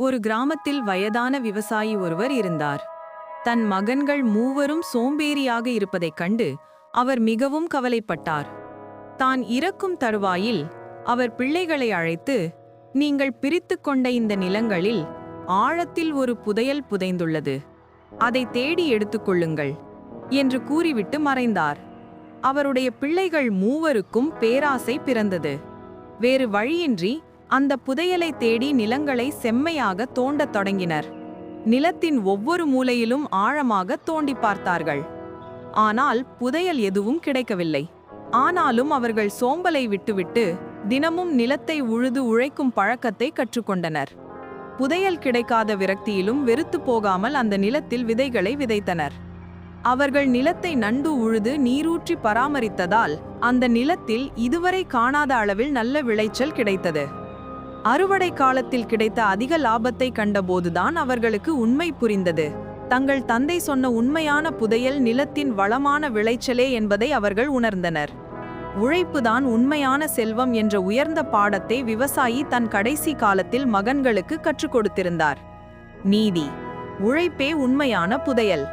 ஒரு கிராமத்தில் வயதான விவசாயி ஒருவர் இருந்தார். தன் மகன்கள் மூவரும் சோம்பேறியாக இருப்பதைக் கண்டு அவர் மிகவும் கவலைப்பட்டார். தான் இறக்கும் தருவாயில் அவர் பிள்ளைகளை அழைத்து நீங்கள் பிரித்து கொண்ட இந்த நிலங்களில் ஆழத்தில் ஒரு புதையல் புதைந்துள்ளது. அதை தேடி எடுத்துக்கொள்ளுங்கள் என்று கூறிவிட்டு மறைந்தார். அவருடைய பிள்ளைகள் மூவருக்கும் பேராசை பிறந்தது. வேறு வழியின்றி அந்த புதையலை தேடி நிலங்களை செம்மையாக தோண்டத் தொடங்கினர். நிலத்தின் ஒவ்வொரு மூலையிலும் ஆழமாக தோண்டி பார்த்தார்கள். ஆனால் புதையல் எதுவும் கிடைக்கவில்லை. ஆனாலும் அவர்கள் சோம்பலை விட்டுவிட்டு தினமும் நிலத்தை உழுது உழைக்கும் பழக்கத்தை கற்றுக்கொண்டனர். புதையல் கிடைக்காத விரக்தியிலும் வெறுத்து போகாமல் அந்த நிலத்தில் விதைகளை விதைத்தனர். அவர்கள் நிலத்தை நண்டு உழுது நீரூற்றி பராமரித்ததால் அந்த நிலத்தில் இதுவரை காணாத அளவில் நல்ல விளைச்சல் கிடைத்தது. அறுவடை காலத்தில் கிடைத்த அதிக லாபத்தை கண்டபோதுதான் அவர்களுக்கு உண்மை புரிந்தது. தங்கள் தந்தை சொன்ன உண்மையான புதையல் நிலத்தின் வளமான விளைச்சலே என்பதை அவர்கள் உணர்ந்தனர். உழைப்புதான் உண்மையான செல்வம் என்ற உயர்ந்த பாடத்தை விவசாயி தன் கடைசி காலத்தில் மகன்களுக்கு கற்றுக் கொடுத்திருந்தார். நீதி. உழைப்பே உண்மையான புதையல்.